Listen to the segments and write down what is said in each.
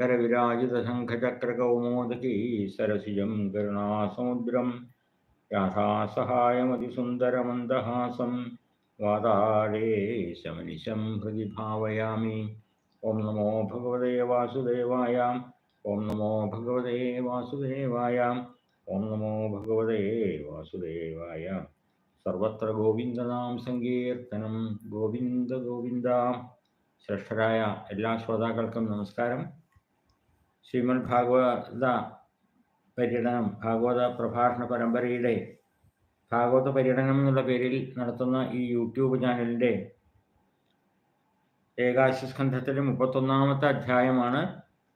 करविराजितशङ्खचक्रकौमोदकी सरसिजं करुणासमुद्रं राधासहायमतिसुन्दरमन्दहासं वातालेशमनिशं हृदि भावयामि ॐ नमो भगवते वासुदेवाय ॐ नमो भगवते वासुदेवाय ॐ नमो भगवते वासुदेवाय സർവത്ര ഗോവിന്ദനാം സങ്കീർത്തനം ഗോവിന്ദ ഗോവിന്ദ ശ്രേഷ്ഠരായ എല്ലാ ശ്രോതാക്കൾക്കും നമസ്കാരം ശ്രീമദ് ഭാഗവത പര്യടനം ഭാഗവത പ്രഭാഷണ പരമ്പരയുടെ ഭാഗവത പര്യടനം എന്നുള്ള പേരിൽ നടത്തുന്ന ഈ യൂട്യൂബ് ചാനലിന്റെ ഏകാശസ്കന്ധത്തിലെ മുപ്പത്തൊന്നാമത്തെ അധ്യായമാണ്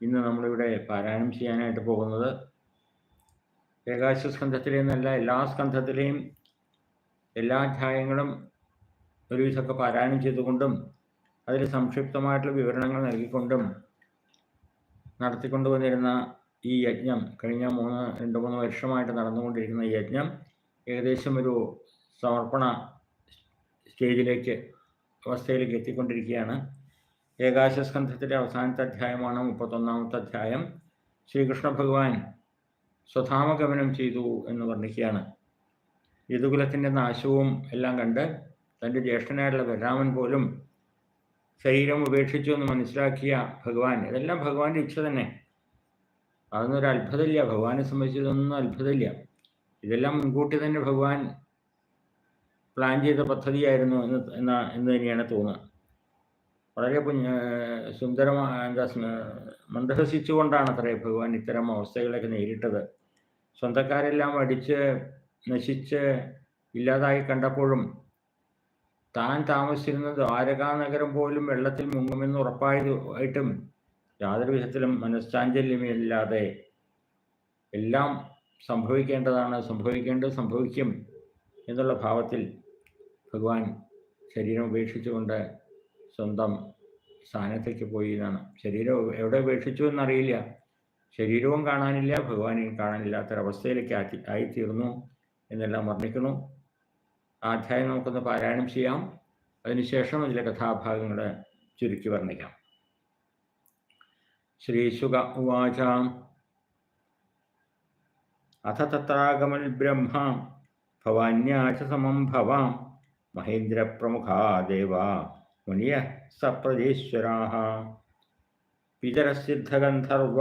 ഇന്ന് നമ്മളിവിടെ പാരായണം ചെയ്യാനായിട്ട് പോകുന്നത്. ഏകാശസ്കന്ധത്തിലെ എന്നല്ല എല്ലാ സ്കന്ധത്തിലെയും എല്ലാ അധ്യായങ്ങളും ഒരു വിധമൊക്കെ പാരായണം ചെയ്തുകൊണ്ടും അതിൽ സംക്ഷിപ്തമായിട്ടുള്ള വിവരണങ്ങൾ നൽകിക്കൊണ്ടും നടത്തിക്കൊണ്ടുവന്നിരുന്ന ഈ യജ്ഞം കഴിഞ്ഞ മൂന്ന് രണ്ട് മൂന്ന് വർഷമായിട്ട് നടന്നുകൊണ്ടിരിക്കുന്ന യജ്ഞം ഏകദേശം ഒരു സമർപ്പണ സ്റ്റേജിലേക്ക് അവസ്ഥയിലേക്ക് എത്തിക്കൊണ്ടിരിക്കുകയാണ്. ഏകാശസ്കന്ധത്തിന്റെ അവസാനത്തെ അധ്യായമാണ് മുപ്പത്തൊന്നാമത്തെ അധ്യായം. ശ്രീകൃഷ്ണ ഭഗവാൻ സ്വധാമഗമനം ചെയ്തു എന്ന് വർണിക്കുകയാണ്. യദുകുലത്തിന്റെ നാശവും എല്ലാം കണ്ട് തന്റെ ജ്യേഷ്ഠനായിട്ടുള്ള ബലരാമൻ പോലും ശരീരം ഉപേക്ഷിച്ചു എന്ന് മനസ്സിലാക്കിയ ഭഗവാൻ. ഇതെല്ലാം ഭഗവാന്റെ ഇച്ഛ തന്നെ. അതൊന്നും ഒരു അത്ഭുതമില്ല. ഭഗവാനെ സംബന്ധിച്ചതൊന്നും അത്ഭുതമില്ല. ഇതെല്ലാം മുൻകൂട്ടി തന്നെ ഭഗവാൻ പ്ലാൻ ചെയ്ത പദ്ധതിയായിരുന്നു എന്ന് എന്ന എന്ന് തന്നെയാണ് തോന്നുക. വളരെ സുന്ദരമായ എന്താ മന്ദഹസിച്ചുകൊണ്ടാണ് അത്രേ ഭഗവാൻ ഇത്തരം അവസ്ഥകളൊക്കെ നേരിട്ടത്. സ്വന്തക്കാരെല്ലാം അടിച്ച് നശിച്ച് ഇല്ലാതായി കണ്ടപ്പോഴും താൻ താമസിച്ചിരുന്ന ദ്വാരകാ നഗരം പോലും വെള്ളത്തിൽ മുങ്ങുമെന്ന് ഉറപ്പായതായിട്ടും യാതൊരു വിധത്തിലും മനഃശാഞ്ചല്യമില്ലാതെ എല്ലാം സംഭവിക്കേണ്ടതാണ് സംഭവിക്കേണ്ടത് സംഭവിക്കും എന്നുള്ള ഭാവത്തിൽ ഭഗവാൻ ശരീരം ഉപേക്ഷിച്ചുകൊണ്ട് സ്വന്തം സ്ഥാനത്തേക്ക് പോയി എന്നാണ്. ശരീരം എവിടെ ഉപേക്ഷിച്ചു എന്നറിയില്ല. ശരീരവും കാണാനില്ല ഭഗവാനെയും കാണാനില്ലാത്തൊരവസ്ഥയിലേക്ക് ആറ്റി ആയിത്തീർന്നു എന്നെല്ലാം വർണിക്കുന്നു. അധ്യായം നമുക്കൊന്ന് പാരായണം ചെയ്യാം. അതിനുശേഷം അതിലെ കഥാഭാഗങ്ങൾ ചുരുക്കി വർണിക്കാം. ശ്രീശുക ഉവാച അഥ തത്രാഗമൽ ബ്രഹ്മ ഭവാന്യാച സമം ഭവാം മഹേന്ദ്രപ്രമുഖാ ദേവ മുനിയ സപ്രജേശ്വരാ പിതരസിദ്ധഗന്ധർവ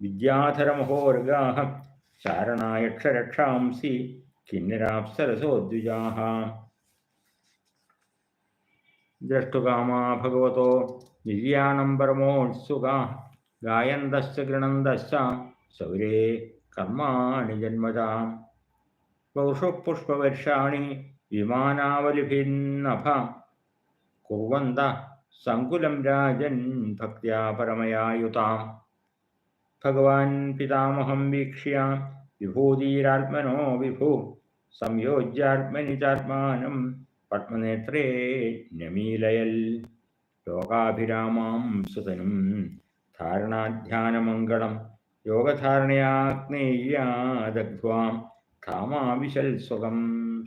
വിദ്യാധരമഹോർഗാ ചാരണായക്ഷരക്ഷാംസി കിന്നരാപ്സരസോദ്വിജാഹ ദ്രഷ്ടുകാമാ ഭഗവതോ നിര്യാണം പരമോത്സുകാ ഗായന്തശ്ച ഗൃണന്തശ്ച സൗരേ കർമാണി ജന്മജ പൗഷപുഷ്പവർഷാണി വിമാനാവലിഭിന്നഭ കുർവന്ത സങ്കുലം രാജൻ ഭക്തിയാ പരമയായുതാം ഭഗവാൻ പിതാമഹം വീക്ഷ്യ വിഭൂതിരാത്മനോ വിഭു സംയോജ്യാത്മനി ചാത്മാനം പത്മനേത്രേ നമീലയൽ ലോകാഭിരാമാം സുതനും ധാരണാധ്യാനമംഗളം യോഗധാരണയാഗ്നേയാദഗ്ധ്വാം കാമാവിശൽ സുഖം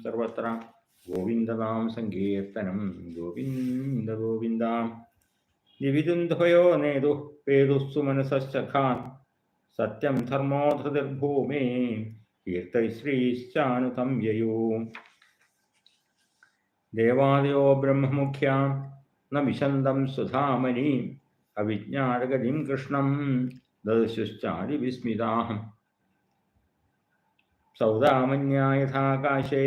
സർവത്ര. ഗോവിന്ദനാം സങ്കീർത്തനം ഗോവിന്ദ ഗോവിന്ദ. നിവിദുന്ധയോ നേതു പേതുസ്സു മനസശ്ചഖാൻ സത്യം ധർമ്മോ ധൃതിർഭൂമേ കീർത്തൈശ്രീശ്ചാനുതം യയൂ. ദേവാദയോ ബ്രഹ്മമുഖ്യ ന സുധാമനി അവിജ്ഞാനഗതിം കൃഷ്ണം ദദശുശ്ചാതിവിസ്മിതാഹം സൗദാമന്യായഥാകാശേ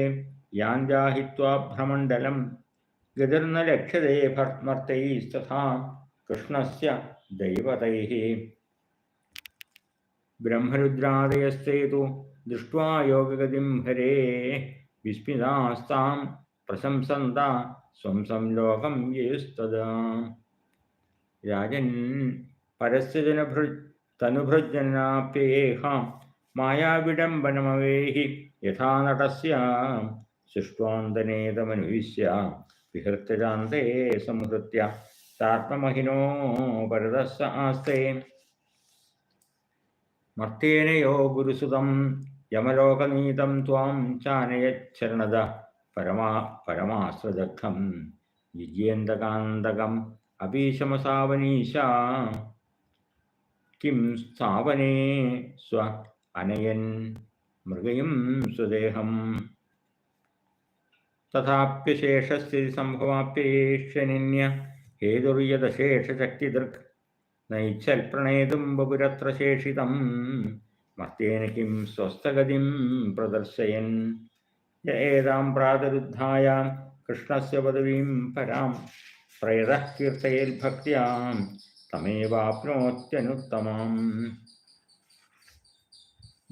യാഞ്ചാഹിത്വാഭ്രമണ്ഡലം ഗതിർന്ന ലക്ഷ്യതേ ഭർമർത്തൈസ്തഥാ കൃഷ്ണസ്യ ദൈവതൈः ബ്രഹ്മരുദ്രാദയസ്തേതു ദൃഷ്ട്വാ യോഗഗതിം ഹരേ. വിസ്മിതാസ്താം പ്രശംസന്ത സ്വം സംലോകം യേസ്തദാ. രാജൻ പരസ്യജനഭൃ തനുഭൃജനാപ്യേഹ മായാവിഡംബനമവേഹി യഥാ നടസ്യ സൃഷ്ടാന്തനേതമനുവിശ്യ വിഹൃത്തജാന്തേ സംഹൃത്യ സാർപ്പമഹിനോ പരതസ്സ ആസ്തേ. മർത്തേനയോ ഗുരുസുതം യമലോകനീതം ത്വാം ചാനയച്ഛരണത പരമാ പരമാശ്രദഗ്ധം ജിജ്യേന്തകാന്തകം അപീശമസാവനീശ കിം സ്ഥാവനേ സ്വ അനയൻ മൃഗയും സ്വദേഹം. തഥാപ്യശേഷസ്ഥിതി സംഭവാപ്യേഷനിന്യ ഹേതുർയദശേഷശക്തിദൃക് നയിച്ചൽ പ്രണേതും ബപുരത്ര ശേഷിതം. മർത്തേന കിം സ്വസ്ഥഗതിം പ്രദർശയൻ. ഏതാം പ്രാതരുദ്ധായ കൃഷ്ണസ്യ പദവീം പരാം. പ്രേതഃ കീർത്തയേൽ ഭക്തിയാം തമേവാപ്നോത്യനുത്തമാം.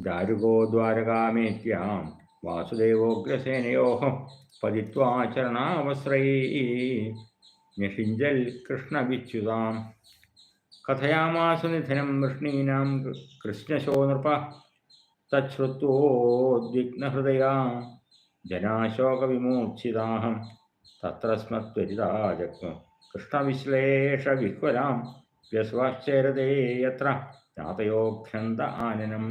ദാരുകോ ദ്വാരകാമേത്യാം വാസുദേവോഗ്രസേനയോ പതിത്വാ ചരണാവസ്രൈ कथयामासु निधनं वृष्णीना कृष्णशो नृप जनाशोक जनाशोकविमूर्छिताः तत्र स्मत्वरिता विश्लेष विह्वलां व्यस्वाश्चरदे यत्र आननम आननं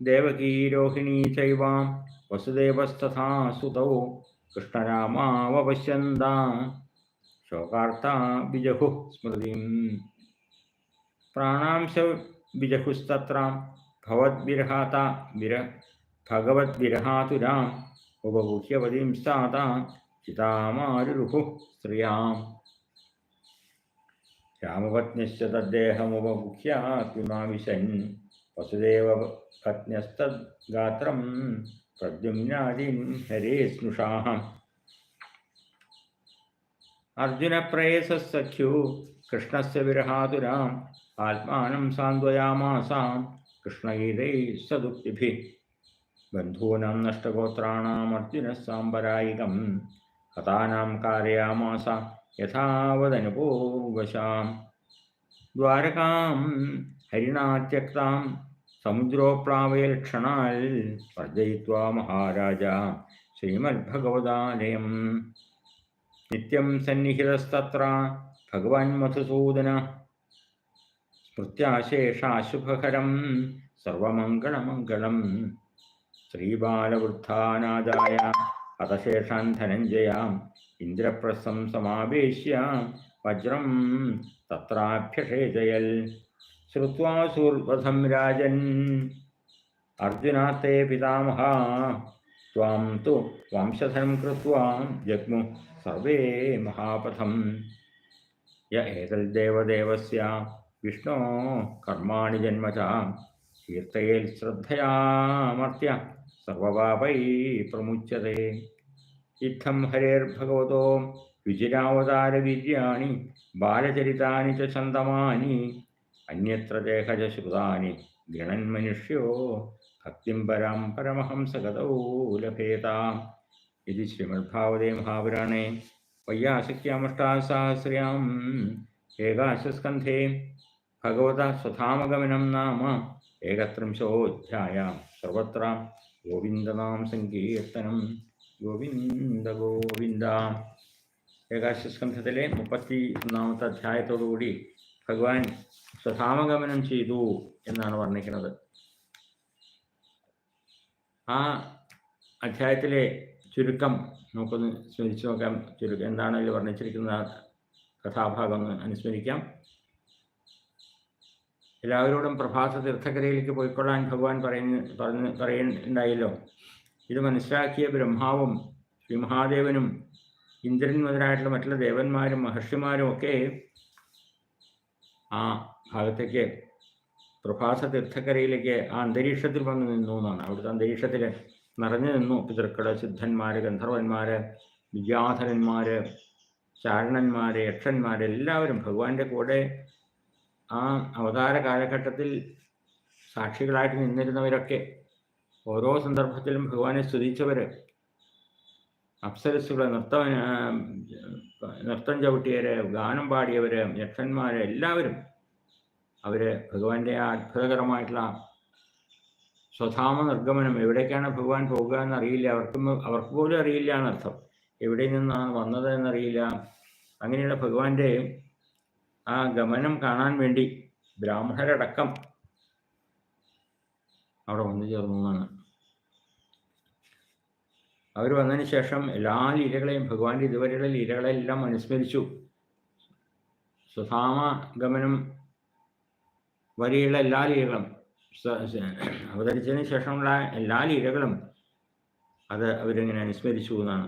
देवकीरोहिणी चैवां वसुदेवस्तथा सुतौ कृष्णरामावपश्यन्ता शोकार्ता विजहुः स्मृतिम् प्राणांश विजहुस्तत्रां भवद्विरहाता विर भगवद्विरहातुराम् उपगुह्यवधिं स्ताता चितामारुरुः श्रियाम्। रामपत्निश्च तद्देहमुपगुह्य किमाविशन् वसुदेवपत्न्यस्तद्गात्रं प्रद्युम्नादीन् हरे स्नुषाः अर्जुनप्रयसः सख्यो कृष्णस्य विरहातुरां ആത്മാനം സാന്ത്വയാമാസാം കൃഷ്ണഗീതൈ സദുക്തിഭി. ബന്ധൂനാം നഷ്ടഗോത്രാണാം അർജുന സാമ്പരായികം കഥാനാം കാരയാമാസ യഥാവദനുപൂവശാം ദ്വാരകാം ഹരിണാത്യക്താം സമുദ്രോപ്ലാവയൽക്ഷണാൽ വർജയിത്വാ മഹാരാജ. ശ്രീമദ്ഭഗവതാലയം. നിത്യം സന്നിഹിതസ്തത്ര ഭഗവാൻ മധുസൂദന स्मृत्याशेषाशुभकरं सर्वमङ्गलमङ्गलम्। श्रीबालवृद्धानादाय हतशेषान् धनञ्जयाम् इन्द्रप्रस्थं समावेश्य वज्रं तत्राभ्यषेजयल् श्रुत्वा सूर्वधं राजन् अर्जुनास्ते पितामह। त्वां तु वंशधनं कृत्वा जग्मु सर्वे महापथं य एतद्देवदेवस्य विष्णु कर्मा जन्म कीर्तयेत् श्रद्धयामर्त्य सर्वपापै प्रमुच्यते। इत्थं हरेर्भगवत विजिरावतारवीर्याणि बालचरिता चंदमा छन्दमानि, अन्यत्र देहजश्रुतानि गृणन्मनुष्यो, भक्ति परां परमहंसगतौ लभेता इति श्रीमद्भावते महापुराणे वैयासिक्यामष्टासहस्र्याम् ഭഗവത സ്വധാമഗമനം നാമ ഏകത്രിംശോധ്യായ. സർവത്ര ഗോവിന്ദനാം സങ്കീർത്തനം. ഗോവിന്ദ ഗോവിന്ദ. ഏകാശസ്കന്ധത്തിലെ മുപ്പത്തി ഒന്നാമത്തെ അധ്യായത്തോടുകൂടി ഭഗവാൻ സ്വധാമഗമനം ചെയ്തു എന്നാണ് വർണിക്കുന്നത്. ആ അധ്യായത്തിലെ ചുരുക്കം നമുക്കൊന്ന് സ്മരിച്ചു നോക്കാം. ചുരുക്കം എന്താണ് അതിൽ വർണിച്ചിരിക്കുന്ന കഥാഭാഗം ഒന്ന് അനുസ്മരിക്കാം. എല്ലാവരോടും പ്രഭാത തീർത്ഥക്കരയിലേക്ക് പോയിക്കൊള്ളാൻ ഭഗവാൻ പറയുന്ന പറഞ്ഞ് പറയുന്നുണ്ടായല്ലോ. ഇത് മനസ്സിലാക്കിയ ബ്രഹ്മാവും ശ്രീ മഹാദേവനും ഇന്ദ്രൻ മുതലായിട്ടുള്ള മറ്റുള്ള ദേവന്മാരും മഹർഷിമാരും ഒക്കെ ആ ഭാഗത്തേക്ക് പ്രഭാസ തീർത്ഥക്കരയിലേക്ക് ആ അന്തരീക്ഷത്തിൽ വന്ന് നിന്നു എന്നാണ്. അവിടുത്തെ അന്തരീക്ഷത്തിൽ നിറഞ്ഞു നിന്നു പിതൃക്കൾ സിദ്ധന്മാര് ഗന്ധർവന്മാര് വിദ്യാധരന്മാര് ചാരണന്മാര് യക്ഷന്മാര് എല്ലാവരും. ഭഗവാന്റെ കൂടെ ആ അവതാര കാലഘട്ടത്തിൽ സാക്ഷികളായിട്ട് നിന്നിരുന്നവരൊക്കെ ഓരോ സന്ദർഭത്തിലും ഭഗവാനെ സ്തുതിച്ചവർ അപ്സരസ്സുകളെ നൃത്ത നൃത്തം ചവിട്ടിയവര് ഗാനം പാടിയവർ യക്ഷന്മാർ എല്ലാവരും അവർ ഭഗവാന്റെ ആ അത്ഭുതകരമായിട്ടുള്ള സ്വധാമ നിർഗമനം എവിടേക്കാണ് ഭഗവാൻ പോകുക എന്നറിയില്ല. അവർക്കും അവർക്ക് പോലും അറിയില്ല എന്നർത്ഥം. എവിടെ നിന്നാണ് വന്നത് എന്നറിയില്ല. അങ്ങനെയുള്ള ഭഗവാന്റെ ആ ഗമനം കാണാൻ വേണ്ടി ബ്രാഹ്മണരടക്കം അവിടെ വന്നു ചേർന്നു എന്നാണ് അവർ വന്നതിന് ശേഷം എല്ലാ ലീലകളെയും ഭഗവാന്റെ ഇതുവരെയുള്ള ലീലകളെല്ലാം അനുസ്മരിച്ചു. സുധാമ ഗമനം വരെയുള്ള എല്ലാ ലീലകളും അവതരിച്ചതിന് ശേഷമുള്ള എല്ലാ ലീലകളും അത് അവരിങ്ങനെ അനുസ്മരിച്ചു എന്നാണ്.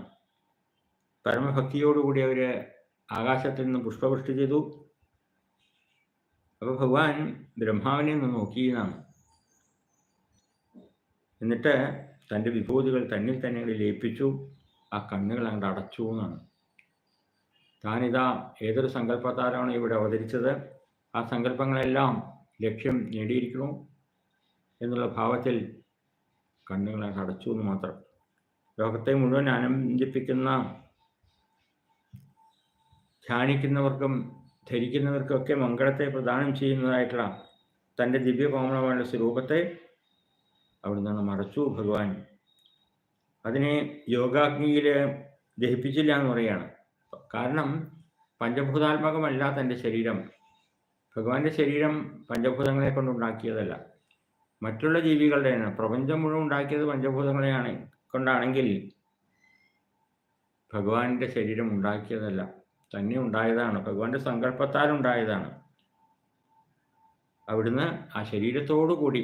പരമഭക്തിയോടുകൂടി അവർ ആകാശത്തിൽ നിന്ന് പുഷ്പവൃഷ്ടി ചെയ്തു. അപ്പോൾ ഭഗവാൻ ബ്രഹ്മാവിനെ ഒന്ന് നോക്കി എന്നാണ് എന്നിട്ട് തന്റെ വിഭൂതികൾ തന്നിൽ തന്നെ ലയിപ്പിച്ചു. ആ കണ്ണുകൾ അങ്ങോട്ട് അടച്ചു എന്നാണ്. താനിതാ ഏതൊരു സങ്കല്പത്താലാണ് ഇവിടെ അവതരിച്ചത്? ആ സങ്കല്പങ്ങളെല്ലാം ലക്ഷ്യം നേടിയിരിക്കുന്നു എന്നുള്ള ഭാവത്തിൽ കണ്ണുകൾ അടച്ചു എന്ന് മാത്രം. ലോകത്തെ മുഴുവൻ ആനന്ദിപ്പിക്കുന്ന ധ്യാനിക്കുന്നവർക്കും ധരിക്കുന്നവർക്കൊക്കെ മംഗളത്തെ പ്രദാനം ചെയ്യുന്നതായിട്ടുള്ള തന്റെ ദിവ്യകോമളമായ സ്വരൂപത്തെ അവിടെ നിന്ന് മറച്ചു ഭഗവാൻ. അതിനെ യോഗാഗ്നിയിൽ ദഹിപ്പിച്ചില്ല എന്ന് പറയുകയാണ്. കാരണം പഞ്ചഭൂതാത്മകമല്ല തന്റെ ശരീരം. ഭഗവാന്റെ ശരീരം പഞ്ചഭൂതങ്ങളെ കൊണ്ടുണ്ടാക്കിയതല്ല മറ്റുള്ള ജീവികളുടെ പ്രപഞ്ചം മുഴുവൻ ഉണ്ടാക്കിയത് പഞ്ചഭൂതങ്ങളെയാണ് കൊണ്ടാണെങ്കിൽ ഭഗവാന്റെ ശരീരം ഉണ്ടാക്കിയതല്ല. തന്നെ ഉണ്ടായതാണ് ഭഗവാന്റെ സങ്കല്പത്താൽ ഉണ്ടായതാണ് അവിടുന്ന് ആ ശരീരത്തോടു കൂടി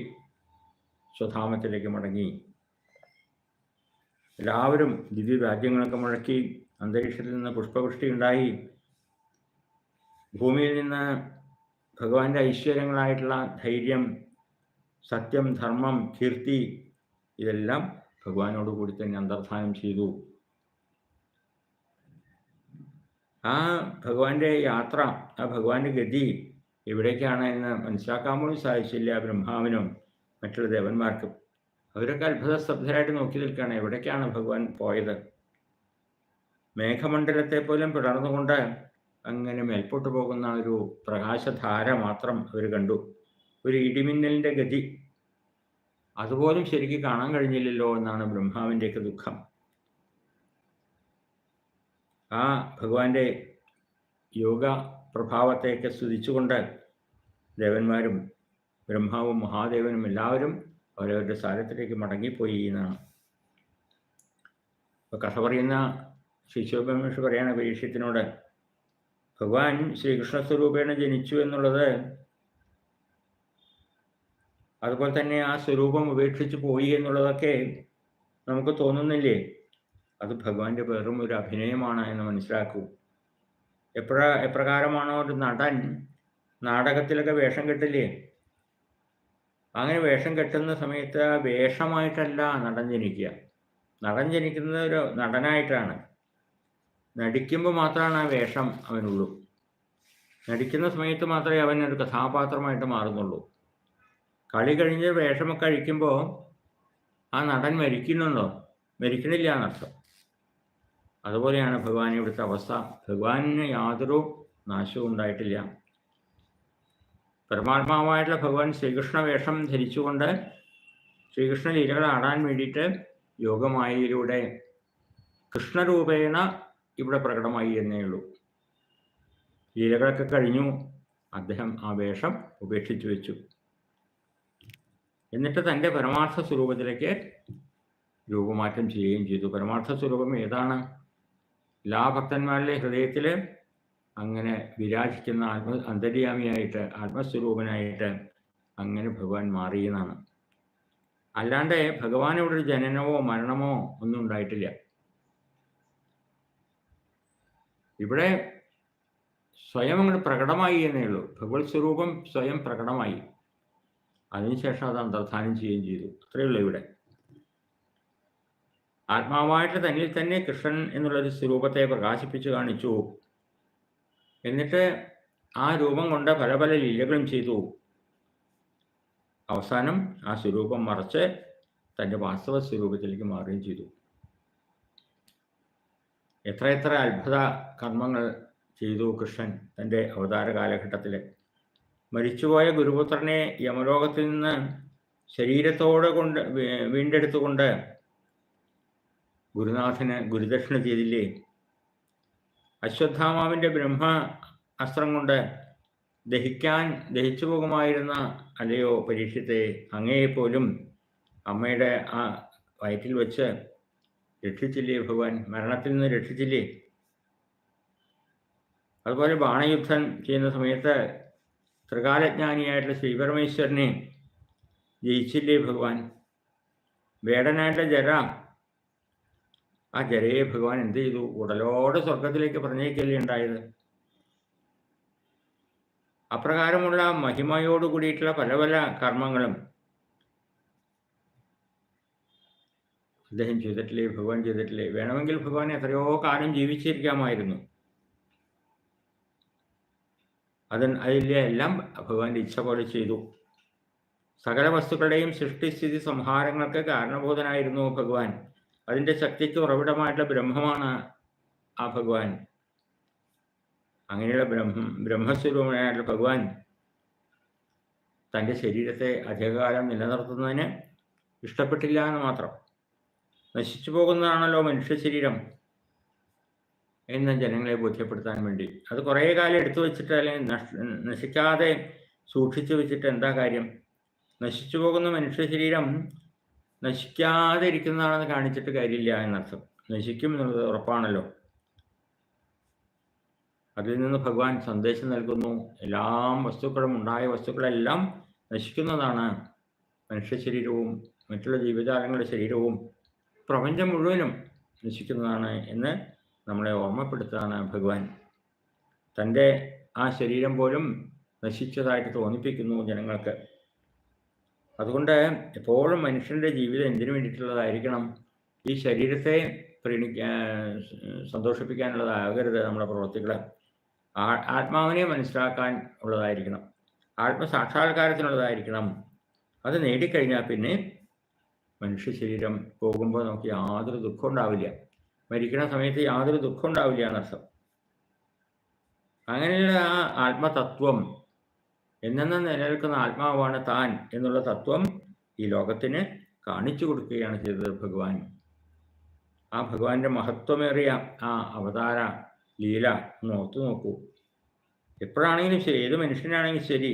സ്വധാമത്തിലേക്ക് മടങ്ങി. എല്ലാവരും ദിവ്യ രാജ്യങ്ങളൊക്കെ മുഴക്കി അന്തരീക്ഷത്തിൽ നിന്ന് പുഷ്പവൃഷ്ടി ഉണ്ടായി. ഭൂമിയിൽ നിന്ന് ഭഗവാന്റെ ഐശ്വര്യങ്ങളായിട്ടുള്ള ധൈര്യം സത്യം ധർമ്മം കീർത്തി ഇതെല്ലാം ഭഗവാനോട് കൂടി തന്നെ അന്തർധാനം ചെയ്തു. ആ ഭഗവാന്റെ യാത്ര ആ ഭഗവാന്റെ ഗതി എവിടേക്കാണ് എന്ന് മനസ്സിലാക്കാൻ പോലും സാധിച്ചില്ല ബ്രഹ്മാവിനും മറ്റുള്ള ദേവന്മാർക്കും. അവരൊക്കെ അത്ഭുത സ്തബ്ധരായിട്ട് നോക്കി നിൽക്കുകയാണ് എവിടേക്കാണ് ഭഗവാൻ പോയത്? മേഘമണ്ഡലത്തെ പോലും പിളർന്നുകൊണ്ട് അങ്ങനെ മേൽപോട്ട് പോകുന്ന ഒരു പ്രകാശധാര മാത്രം അവർ കണ്ടു. ഒരു ഇടിമിന്നലിന്റെ ഗതി. അതുപോലും ശരിക്കും കാണാൻ കഴിഞ്ഞില്ലല്ലോ എന്നാണ് ബ്രഹ്മാവിന്റെയൊക്കെ ദുഃഖം. ആ ഭഗവാന്റെ യോഗ പ്രഭാവത്തെയൊക്കെ സ്തുതിച്ചുകൊണ്ട് ദേവന്മാരും ബ്രഹ്മാവും മഹാദേവനും എല്ലാവരും അവരവരുടെ സ്ഥാനത്തിലേക്ക് മടങ്ങിപ്പോയി എന്നാണ്. ഇപ്പൊ കഥ പറയുന്ന ശിശോപമേഷ് പറയാണ് പരീക്ഷത്തിനോട് ഭഗവാൻ ശ്രീകൃഷ്ണ സ്വരൂപേണ ജനിച്ചു എന്നുള്ളത് അതുപോലെ തന്നെ ആ സ്വരൂപം ഉപേക്ഷിച്ച് പോയി എന്നുള്ളതൊക്കെ നമുക്ക് തോന്നുന്നില്ലേ? അത് ഭഗവാന്റെ വെറും ഒരു അഭിനയമാണ് എന്ന് മനസ്സിലാക്കൂ. എപ്ര എപ്രകാരമാണോ ഒരു നടൻ നാടകത്തിലൊക്കെ വേഷം കെട്ടില്ലേ? അങ്ങനെ വേഷം കെട്ടുന്ന സമയത്ത് വേഷമായിട്ടല്ല നടൻ ജനിക്കുക. നടൻ ജനിക്കുന്നത് ഒരു നടനായിട്ടാണ്. നടിക്കുമ്പോൾ മാത്രമാണ് ആ വേഷം അവനുള്ളൂ. നടിക്കുന്ന സമയത്ത് മാത്രമേ അവൻ ഒരു കഥാപാത്രമായിട്ട് മാറുന്നുള്ളൂ. കളി കഴിഞ്ഞ് വേഷമൊക്കെ അഴിക്കുമ്പോൾ ആ നടൻ മരിക്കുന്നുണ്ടോ? മരിക്കണില്ല എന്നർത്ഥം. അതുപോലെയാണ് ഭഗവാൻ ഇവിടുത്തെ അവസ്ഥ. ഭഗവാനിന് യാതൊരു നാശവും ഉണ്ടായിട്ടില്ല. പരമാത്മാവായിട്ടുള്ള ഭഗവാൻ ശ്രീകൃഷ്ണ വേഷം ധരിച്ചുകൊണ്ട് ശ്രീകൃഷ്ണ ലീലകൾ ആടാൻ വേണ്ടിയിട്ട് യോഗമായയിലൂടെ കൃഷ്ണരൂപേണ ഇവിടെ പ്രകടമായി എന്നേ ഉള്ളൂ. ലീലകളൊക്കെ കഴിഞ്ഞു. അദ്ദേഹം ആ വേഷം ഉപേക്ഷിച്ചു വെച്ചു. എന്നിട്ട് തന്റെ പരമാർത്ഥ സ്വരൂപത്തിലേക്ക് രൂപമാറ്റം ചെയ്യുകയും ചെയ്തു. പരമാർത്ഥ സ്വരൂപം ഏതാണ്? എല്ലാ ഭക്തന്മാരുടെ ഹൃദയത്തിൽ അങ്ങനെ വിരാജിക്കുന്ന ആത്മ അന്തര്യാമിയായിട്ട് ആത്മസ്വരൂപനായിട്ട് അങ്ങനെ ഭഗവാൻ മാറിയെന്നാണ്. അല്ലാണ്ട് ഭഗവാൻ ഇവിടെ ഒരു ജനനമോ മരണമോ ഒന്നും ഉണ്ടായിട്ടില്ല. ഇവിടെ സ്വയം അങ്ങോട്ട് പ്രകടമായി എന്നേ ഉള്ളൂ. ഭഗവത് സ്വരൂപം സ്വയം പ്രകടമായി. അതിനുശേഷം അത് അന്തർധാനം ചെയ്യുകയും ചെയ്തു. അത്രയേ ഉള്ളൂ ഇവിടെ. ആത്മാവായിട്ട് തന്നിൽ തന്നെ കൃഷ്ണൻ എന്നുള്ളൊരു സ്വരൂപത്തെ പ്രകാശിപ്പിച്ചു കാണിച്ചു. എന്നിട്ട് ആ രൂപം കൊണ്ട് പല പല ലീലകളും ചെയ്തു. അവസാനം ആ സ്വരൂപം മറച്ച് തന്റെ വാസ്തവ സ്വരൂപത്തിലേക്ക് മാറുകയും ചെയ്തു. എത്ര അത്ഭുത കർമ്മങ്ങൾ ചെയ്തു കൃഷ്ണൻ തന്റെ അവതാര കാലഘട്ടത്തിൽ മരിച്ചുപോയ ഗുരുപുത്രനെ യമലോകത്തിൽ നിന്ന് ശരീരത്തോടെ കൊണ്ട് വീണ്ടെടുത്തുകൊണ്ട് ഗുരുനാഥന് ഗുരുദക്ഷിണ ചെയ്തില്ലേ? അശ്വത്ഥാമാവിന്റെ ബ്രഹ്മ അസ്ത്രം കൊണ്ട് ദഹിക്കാൻ ദഹിച്ചു പോകുമായിരുന്ന അല്ലയോ പരീക്ഷത്തെ അങ്ങയെപ്പോലും അമ്മയുടെ ആ വയറ്റിൽ വെച്ച് രക്ഷിച്ചില്ലേ ഭഗവാൻ? മരണത്തിൽ നിന്ന് രക്ഷിച്ചില്ലേ? അതുപോലെ ബാണയുദ്ധം ചെയ്യുന്ന സമയത്ത് ത്രികാലജ്ഞാനിയായിട്ടുള്ള ശ്രീപരമേശ്വരനെ ജയിച്ചില്ലേ ഭഗവാൻ? വേടനായിട്ട് ജര ആ ജരയെ ഭഗവാൻ എന്ത് ചെയ്തു? ഉടലോടെ സ്വർഗത്തിലേക്ക് പറഞ്ഞേക്കല്ലേ ഉണ്ടായത്? അപ്രകാരമുള്ള മഹിമയോട് കൂടിയിട്ടുള്ള പല പല കർമ്മങ്ങളും അദ്ദേഹം ചെയ്തിട്ടില്ലേ? ഭഗവാൻ ചെയ്തിട്ടില്ലേ? വേണമെങ്കിൽ ഭഗവാൻ എത്രയോ കാലം ജീവിച്ചിരിക്കാമായിരുന്നു. അത് അതിലെ എല്ലാം ഭഗവാന്റെ ഇച്ഛ പോലെ ചെയ്തു. സകല വസ്തുക്കളുടെയും സൃഷ്ടിസ്ഥിതി സംഹാരങ്ങൾക്ക് കാരണബോധനായിരുന്നു ഭഗവാൻ. അതിന്റെ ശക്തിക്ക് ഉറവിടമായിട്ടുള്ള ബ്രഹ്മമാണ് ആ ഭഗവാൻ. അങ്ങനെയുള്ള ബ്രഹ്മ ബ്രഹ്മസ്വരൂപമായിട്ടുള്ള ഭഗവാൻ തന്റെ ശരീരത്തെ അധികകാലം നിലനിർത്തുന്നതിന് ഇഷ്ടപ്പെട്ടില്ല എന്ന് മാത്രം. നശിച്ചു പോകുന്നതാണല്ലോ മനുഷ്യ ശരീരം എന്ന് ജനങ്ങളെ ബോധ്യപ്പെടുത്താൻ വേണ്ടി. അത് കുറേ കാലം എടുത്തു വെച്ചിട്ട് അല്ലെങ്കിൽ നശിക്കാതെ സൂക്ഷിച്ചു വെച്ചിട്ട് എന്താ കാര്യം? നശിച്ചു പോകുന്ന മനുഷ്യ ശരീരം നശിക്കാതെ ഇരിക്കുന്നതാണെന്ന് കാണിച്ചിട്ട് കാര്യമില്ല എന്നർത്ഥം. നശിക്കും എന്നുള്ളത് ഉറപ്പാണല്ലോ. അതിൽ നിന്ന് ഭഗവാൻ സന്ദേശം നൽകുന്നു. എല്ലാം വസ്തുക്കളും ഉണ്ടായ വസ്തുക്കളെല്ലാം നശിക്കുന്നതാണ്. മനുഷ്യ ശരീരവും മറ്റുള്ള ജീവജാലങ്ങളുടെ ശരീരവും പ്രപഞ്ചം മുഴുവനും നശിക്കുന്നതാണ് എന്ന് നമ്മളെ ഓർമ്മപ്പെടുത്തുകയാണ് ഭഗവാൻ. തന്റെ ആ ശരീരം പോലും നശിച്ചതായിട്ട് തോന്നിപ്പിക്കുന്നു ജനങ്ങൾക്ക്. അതുകൊണ്ട് എപ്പോഴും മനുഷ്യന്റെ ജീവിതം എന്തിനു വേണ്ടിയിട്ടുള്ളതായിരിക്കണം? ഈ ശരീരത്തെ പ്രീണിക്കാൻ സന്തോഷിപ്പിക്കാനുള്ളതാകരുത് നമ്മുടെ പ്രവൃത്തികൾ ആത്മാവിനെ മനസ്സിലാക്കാൻ ഉള്ളതായിരിക്കണം. ആത്മസാക്ഷാത്കാരത്തിനുള്ളതായിരിക്കണം അത് നേടിക്കഴിഞ്ഞാൽ പിന്നെ മനുഷ്യ ശരീരം പോകുമ്പോൾ നമുക്ക് യാതൊരു ദുഃഖം ഉണ്ടാവില്ല. മരിക്കുന്ന സമയത്ത് യാതൊരു ദുഃഖം ഉണ്ടാവില്ല എന്നർത്ഥം. അങ്ങനെയുള്ള ആ ആത്മതത്വം എന്നെന്ന് നിലനിൽക്കുന്ന ആത്മാവാണ് താൻ എന്നുള്ള തത്വം ഈ ലോകത്തിന് കാണിച്ചു കൊടുക്കുകയാണ് ചെയ്തത് ഭഗവാൻ. ആ ഭഗവാന്റെ മഹത്വമേറിയ ആ അവതാര ലീല ഒന്ന് ഓർത്തു നോക്കൂ. എപ്പോഴാണെങ്കിലും ശരി ഏത് മനുഷ്യനാണെങ്കിലും ശരി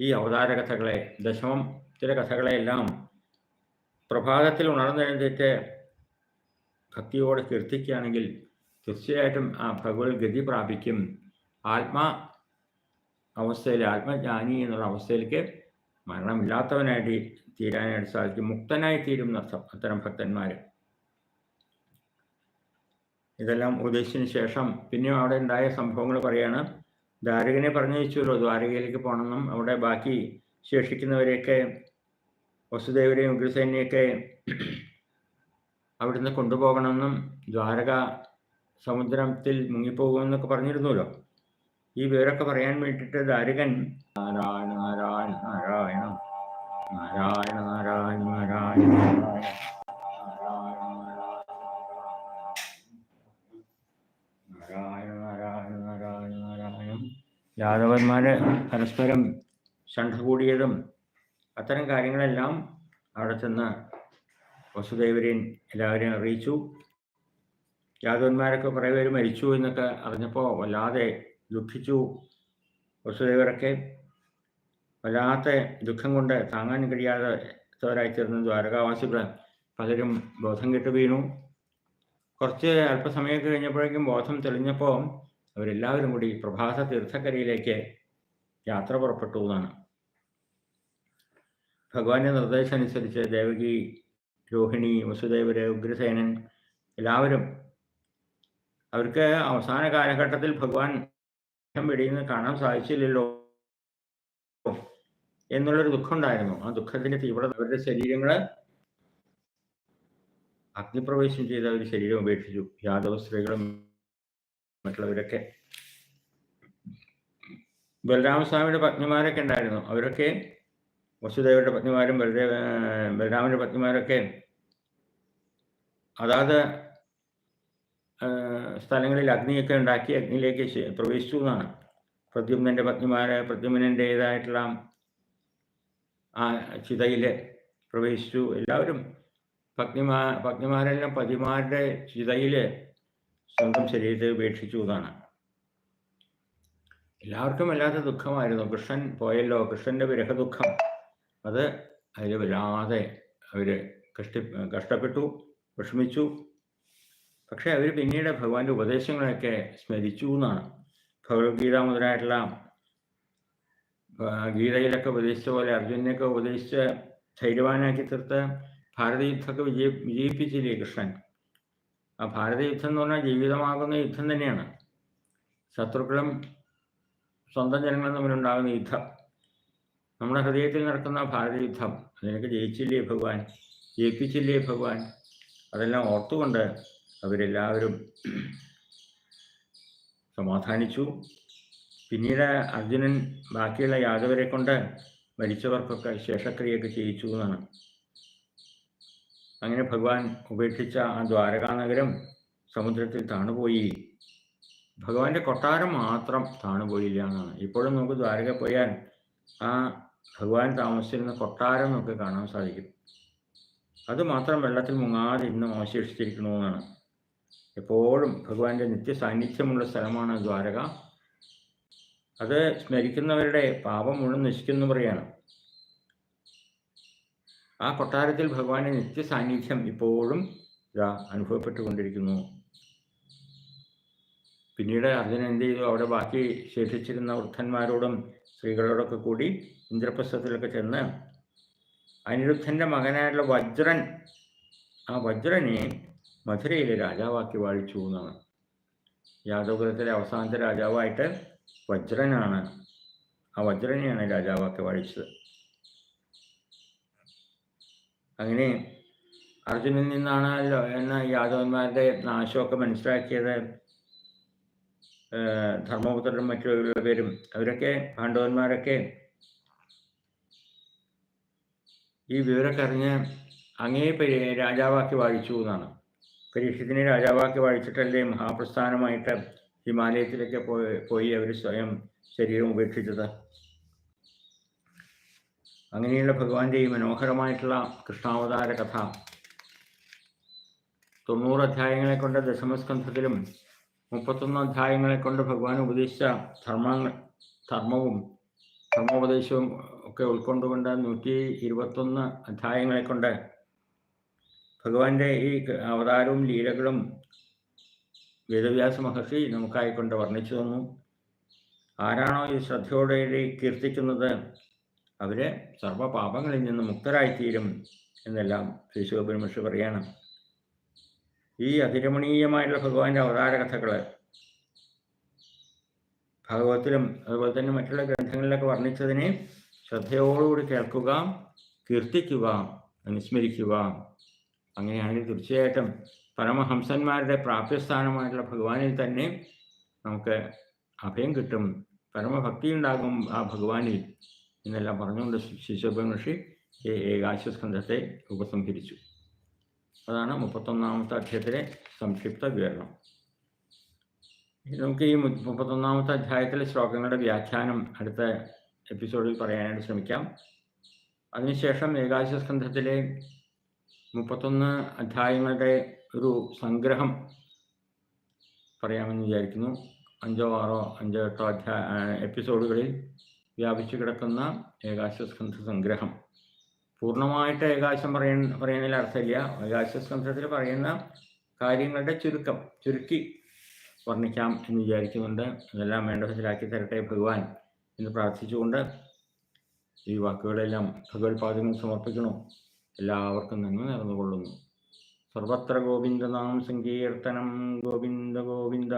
ഈ അവതാര കഥകളെ ദശമം ചില കഥകളെയെല്ലാം പ്രഭാതത്തിൽ ഉണർന്നെഴുന്നേറ്റ് ഭക്തിയോടെ കീർത്തിക്കുകയാണെങ്കിൽ തീർച്ചയായിട്ടും ആ ഭഗവത് ഗതി പ്രാപിക്കും. ആത്മാ അവസ്ഥയിൽ ആത്മജ്ഞാനി എന്നുള്ള അവസ്ഥയിലേക്ക് മരണമില്ലാത്തവനായിട്ട് തീരാനായിട്ട് സാധിക്കും. മുക്തനായി തീരും എന്നർത്ഥം അത്തരം ഭക്തന്മാർ ഇതെല്ലാം ഉപദേശിച്ചതിന് ശേഷം പിന്നെ അവിടെ ഉണ്ടായ സംഭവങ്ങൾ പറയാണ്. ദ്വാരകനെ പറഞ്ഞു വെച്ചുല്ലോ ദ്വാരകയിലേക്ക് പോകണമെന്നും അവിടെ ബാക്കി ശേഷിക്കുന്നവരെയൊക്കെ വസുദേവരെയും ഉഗ്രസേനയൊക്കെ അവിടുന്ന് കൊണ്ടുപോകണമെന്നും ദ്വാരക സമുദ്രത്തിൽ മുങ്ങിപ്പോകുമെന്നൊക്കെ പറഞ്ഞിരുന്നല്ലോ. ഈ വിവരമൊക്കെ പറയാൻ വേണ്ടിയിട്ട് ദാരകൻ നാരായണ നാരായണ നാരായണ നാരായണ നാരായണ നാരായണ നാരായണ നാരായണ യാദവന്മാര് പരസ്പരം ഷണ്ഠ കൂടിയതും അത്തരം കാര്യങ്ങളെല്ലാം അവിടെ ചെന്ന് വസുദേവരെയും എല്ലാവരെയും അറിയിച്ചു യാദവന്മാരൊക്കെ കുറേ പേര് മരിച്ചു എന്നൊക്കെ അറിഞ്ഞപ്പോൾ വല്ലാതെ ദുഃഖിച്ചു. വസുദേവരൊക്കെ വല്ലാത്ത ദുഃഖം കൊണ്ട് താങ്ങാൻ കഴിയാത്തവരായി തീർന്ന ദ്വാരകാവാസികൾ പലരും ബോധം കെട്ട് വീണു. കുറച്ച് അല്പസമയമൊക്കെ കഴിഞ്ഞപ്പോഴേക്കും ബോധം തെളിഞ്ഞപ്പോൾ അവരെല്ലാവരും കൂടി പ്രഭാത തീർത്ഥക്കരയിലേക്ക് യാത്ര പുറപ്പെട്ടു എന്നാണ്. ഭഗവാന്റെ നിർദ്ദേശം അനുസരിച്ച് ദേവകി രോഹിണി വസുദേവര് ഉഗ്രസേനൻ എല്ലാവരും അവർക്ക് അവസാന കാലഘട്ടത്തിൽ ഭഗവാൻ വെടിയുന്ന കാണാൻ സാധിച്ചില്ലല്ലോ എന്നുള്ളൊരു ദുഃഖം ഉണ്ടായിരുന്നു ആ ദുഃഖത്തിന്റെ തീവ്രത അവരുടെ ശരീരങ്ങൾ അഗ്നിപ്രവേശം ചെയ്ത് ഒരു ശരീരം ഉപേക്ഷിച്ചു. യാദവ സ്ത്രീകളും മറ്റുള്ളവരൊക്കെ. ബലരാമസ്വാമിയുടെ പത്നിമാരൊക്കെ ഉണ്ടായിരുന്നു. അവരൊക്കെ വസുദേവരുടെ പത്നിമാരും ബലദേവ ബലരാമന്റെ പത്നിമാരൊക്കെ. അതാത് സ്ഥലങ്ങളിൽ അഗ്നിയൊക്കെ ഉണ്ടാക്കി അഗ്നിയിലേക്ക് പ്രവേശിച്ചു എന്നാണ്. പ്രദ്യുമ്നന്റെ പത്നിമാര് പ്രദ്യുമ്നന്റേതായിട്ടുള്ള ആ ചിതയിൽ പ്രവേശിച്ചു. എല്ലാവരും പത്നിമാ പത്നിമാരെല്ലാം പതിമാരുടെ ചിതയിൽ സ്വന്തം ശരീരത്തെ ഉപേക്ഷിച്ചു എന്നാണ്. എല്ലാവർക്കും വല്ലാത്ത ദുഃഖമായിരുന്നു. കൃഷ്ണൻ പോയല്ലോ. കൃഷ്ണന്റെ വിരഹദുഃഖം. അത് അതിൽ വല്ലാതെ അവർ കഷ്ടി കഷ്ടപ്പെട്ടു വിഷമിച്ചു. പക്ഷേ അവർ പിന്നീട് ഭഗവാന്റെ ഉപദേശങ്ങളൊക്കെ സ്മരിച്ചു എന്നാണ്. ഭഗവത്ഗീത മുതലായിട്ടുള്ള ഗീതയിലൊക്കെ ഉപദേശിച്ച പോലെ അർജുനൊക്കെ ഉപദേശിച്ച് ധൈര്യവാനാക്കി തീർത്ത് ഭാരതയുദ്ധമൊക്കെ വിജയ വിജയിപ്പിച്ചില്ലേ കൃഷ്ണൻ? ആ ഭാരതയുദ്ധം എന്ന് പറഞ്ഞാൽ ജീവിതമാകുന്ന യുദ്ധം തന്നെയാണ്. ശത്രുക്കളും സ്വന്തം ജനങ്ങളും തമ്മിലുണ്ടാകുന്ന യുദ്ധം. നമ്മുടെ ഹൃദയത്തിൽ നടക്കുന്ന ഭാരതയുദ്ധം അതിനൊക്കെ ജയിച്ചില്ലേ ഭഗവാൻ? ജയിപ്പിച്ചില്ലേ ഭഗവാൻ? അതെല്ലാം ഓർത്തുകൊണ്ട് അവരെല്ലാവരും സമാധാനിച്ചു. പിന്നീട് അർജുനൻ ബാക്കിയുള്ള യാദവരെ കൊണ്ട് മരിച്ചവർക്കൊക്കെ ശേഷക്രിയൊക്കെ ചെയ്യിച്ചു എന്നാണ്. അങ്ങനെ ഭഗവാൻ ഉപേക്ഷിച്ച ആ ദ്വാരകാ നഗരം സമുദ്രത്തിൽ താണുപോയി. ഭഗവാന്റെ കൊട്ടാരം മാത്രം താണുപോയില്ല എന്നാണ്. ഇപ്പോഴും നമുക്ക് ദ്വാരക പോയാൽ ആ ഭഗവാൻ താമസിച്ചിരുന്ന കൊട്ടാരം നമുക്ക് കാണാൻ സാധിക്കും. അത് മാത്രം വെള്ളത്തിൽ മുങ്ങാതെ ഇന്നും അവശേഷിച്ചിരിക്കണു എന്നാണ്. എപ്പോഴും ഭഗവാന്റെ നിത്യ സാന്നിധ്യമുള്ള സ്ഥലമാണ് ദ്വാരക. അത് സ്മരിക്കുന്നവരുടെ പാപം മുഴുവൻ നശിക്കുന്നു പറയാണ് ആ കൊട്ടാരത്തിൽ ഭഗവാന്റെ നിത്യ സാന്നിധ്യം ഇപ്പോഴും ഇതാ അനുഭവപ്പെട്ടുകൊണ്ടിരിക്കുന്നു. പിന്നീട് അർജുനൻ എന്ത് ചെയ്തു? അവിടെ ബാക്കി ശേഷിച്ചിരുന്ന വൃദ്ധന്മാരോടും സ്ത്രീകളോടൊക്കെ കൂടി ഇന്ദ്രപ്രസ്ഥത്തിലൊക്കെ ചെന്ന് അനിരുദ്ധന്റെ മകനായിട്ടുള്ള വജ്രൻ ആ വജ്രനെ മധുരയിലെ രാജാവാക്കി വാഴിച്ചു എന്നാണ്. യാദവകുലത്തിലെ അവസാനത്തെ രാജാവായിട്ട് വജ്രനാണ്. ആ വജ്രനെയാണ് രാജാവാക്കി വാഴിച്ചത്. അങ്ങനെ അർജുനിൽ നിന്നാണല്ലോ എന്ന യാദവന്മാരുടെ നാശമൊക്കെ മനസ്സിലാക്കിയത്. ധർമ്മപുത്രരും മറ്റുള്ള പേരും. അവരൊക്കെ പാണ്ഡവന്മാരൊക്കെ ഈ വിവരമൊക്കെ അറിഞ്ഞ് അങ്ങേ രാജാവാക്കി വാഴിച്ചു എന്നാണ്. പരീക്ഷത്തിനെ രാജാവാക്കി വാഴിച്ചിട്ടല്ലേ മഹാപ്രസ്ഥാനമായിട്ട് ഹിമാലയത്തിലൊക്കെ പോയി പോയി അവർ സ്വയം ശരീരം ഉപേക്ഷിച്ചത്? അങ്ങനെയുള്ള ഭഗവാന്റെ ഈ മനോഹരമായിട്ടുള്ള കൃഷ്ണാവതാര കഥ തൊണ്ണൂറ് അധ്യായങ്ങളെ കൊണ്ട് ദശമസ്കന്ധത്തിലും മുപ്പത്തൊന്ന് അധ്യായങ്ങളെ കൊണ്ട് ഭഗവാൻ ഉപദേശിച്ച ധർമ്മങ്ങൾ ധർമ്മവും ധർമ്മോപദേശവും ഒക്കെ ഉൾക്കൊണ്ടുകൊണ്ട് നൂറ്റി ഇരുപത്തൊന്ന് അധ്യായങ്ങളെ കൊണ്ട് ഭഗവാന്റെ ഈ അവതാരവും ലീലകളും വേദവ്യാസ മഹർഷി നമുക്കായിക്കൊണ്ട് വർണിച്ചു തന്നു. ആരാണോ ഈ ശ്രദ്ധയോടെ കീർത്തിക്കുന്നത് അവർ സർവപാപങ്ങളിൽ നിന്ന് മുക്തരായിത്തീരും എന്നെല്ലാം ശ്രീ ശിവപരമഹർഷി പറയണം. ഈ അതിരമണീയമായിട്ടുള്ള ഭഗവാന്റെ അവതാര കഥകൾ ഭാഗവത്തിലും അതുപോലെ തന്നെ മറ്റുള്ള ഗ്രന്ഥങ്ങളിലൊക്കെ വർണിച്ചതിനെ ശ്രദ്ധയോടുകൂടി കേൾക്കുക കീർത്തിക്കുക അനുസ്മരിക്കുക അങ്ങനെയാണെങ്കിൽ തീർച്ചയായിട്ടും പരമഹംസന്മാരുടെ പ്രാപ്യസ്ഥാനമായിട്ടുള്ള ഭഗവാനിൽ തന്നെ നമുക്ക് അഭയം കിട്ടും. പരമഭക്തി ഉണ്ടാകും ആ ഭഗവാനിൽ എന്നെല്ലാം പറഞ്ഞുകൊണ്ട് ശിശുഭംഷി ഈ ഏകാശസ്കന്ധത്തെ ഉപസംഹരിച്ചു. അതാണ് മുപ്പത്തൊന്നാമത്തെ അധ്യായത്തിലെ സംക്ഷിപ്ത വിവരണം. നമുക്ക് ഈ മുപ്പത്തൊന്നാമത്തെ അധ്യായത്തിലെ ശ്ലോകങ്ങളുടെ വ്യാഖ്യാനം അടുത്ത എപ്പിസോഡിൽ പറയാനായിട്ട് ശ്രമിക്കാം. അതിനുശേഷം ഏകാശസ്കന്ധത്തിലെ മുപ്പത്തൊന്ന് അധ്യായങ്ങളുടെ ഒരു സംഗ്രഹം പറയാമെന്ന് വിചാരിക്കുന്നു. അഞ്ചോ ആറോ അഞ്ചോ എട്ടോ അധ്യായ എപ്പിസോഡുകളിൽ വ്യാപിച്ചു കിടക്കുന്ന ഏകാശസ്കന്ധ സംഗ്രഹം. പൂർണമായിട്ട് ഏകാശം പറയ പറയുന്നതിൽ അർത്ഥമില്ല. ഏകാശസ്കന്ധത്തിൽ പറയുന്ന കാര്യങ്ങളുടെ ചുരുക്കം ചുരുക്കി വർണിക്കാം എന്ന് വിചാരിക്കുന്നുണ്ട്. അതെല്ലാം വേണ്ട വിധത്തിലാക്കി തരട്ടെ ഭഗവാൻ എന്ന് പ്രാർത്ഥിച്ചുകൊണ്ട് ഈ വാക്കുകളെല്ലാം ഭഗവത്പാദങ്ങൾ സമർപ്പിക്കണു എല്ലാവർക്കും നന്മ നേർന്നുകൊള്ളുന്നു. സർവത്ര ഗോവിന്ദനാം സങ്കീർത്തനം. ഗോവിന്ദ ഗോവിന്ദ.